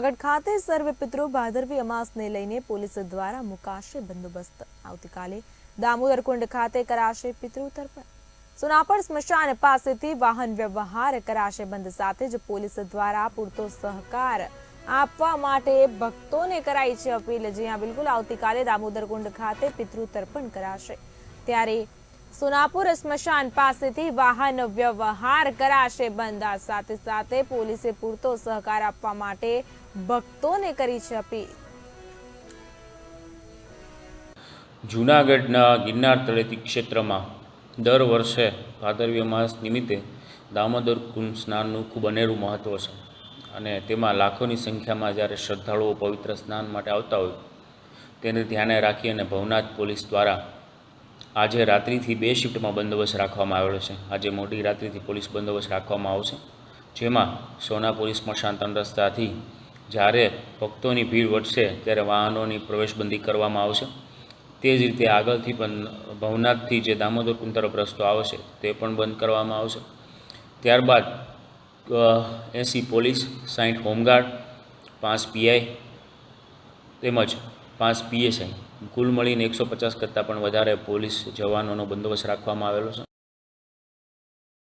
જૂનાગઢ ખાતે સર્વે પિતૃ ભાદરવી અમાસને લઈને પોલીસ દ્વારા મુકાશે બંદોબસ્ત. આવતીકાલે દામોદર કુંડ ખાતે કરાશે પિતૃ તર્પણ. સોનાપર સ્મશાન પાસેથી વાહન વ્યવહાર કરાશે બંધ સાથે જ પોલીસ દ્વારા પૂરતો સહકાર આપવા માટે ભક્તોને કરાઈ છે અપીલ. જ્યાં બિલકુલ. આવતીકાલે દામોદર કુંડ ખાતે પિતૃ તર્પણ કરાશે. ત્યારે સોનાપુર સ્મશાન પાસેથી વાહન વ્યવહાર કરાશે બંધ. આ સાથે સાથે પોલીસે પૂરતો સહકાર આપવા માટે ભક્તોને કરી છે અપીલ. જૂનાગઢના ગિરનાર તળેટી ક્ષેત્રમાં દર વર્ષે ભાદરવ્ય માસ નિમિત્તે દામોદર કુંડ સ્નાનનું ખૂબ અનેરું મહત્ત્વ છે. અને તેમાં લાખોની સંખ્યામાં જ્યારે શ્રદ્ધાળુઓ પવિત્ર સ્નાન માટે આવતા હોય, તેને ધ્યાને રાખી અને ભવનાથ પોલીસ દ્વારા આજે રાત્રિથી બે શિફ્ટમાં બંદોબસ્ત રાખવામાં આવેલો છે. આજે મોડી રાત્રિથી પોલીસ બંદોબસ્ત રાખવામાં આવશે. જેમાં સોના પોલીસ સ્મશાન રસ્તાથી જ્યારે ભક્તોની ભીડ વધશે ત્યારે વાહનોની પ્રવેશબંધી કરવામાં આવશે. તે જ રીતે આગળથી પણ ભવનાથથી જે દામોદર કુંડ તરફ રસ્તો આવશે તે પણ બંધ કરવામાં આવશે. ત્યારબાદ એંસી પોલીસ સાઠ હોમગાર્ડ, પાંચ પીઆઈ તેમજ પાંચ પીએસઆઈ કુલ મળીને એકસો પચાસ કરતાં પણ વધારે પોલીસ જવાનોનો બંદોબસ્ત રાખવામાં આવેલો છે.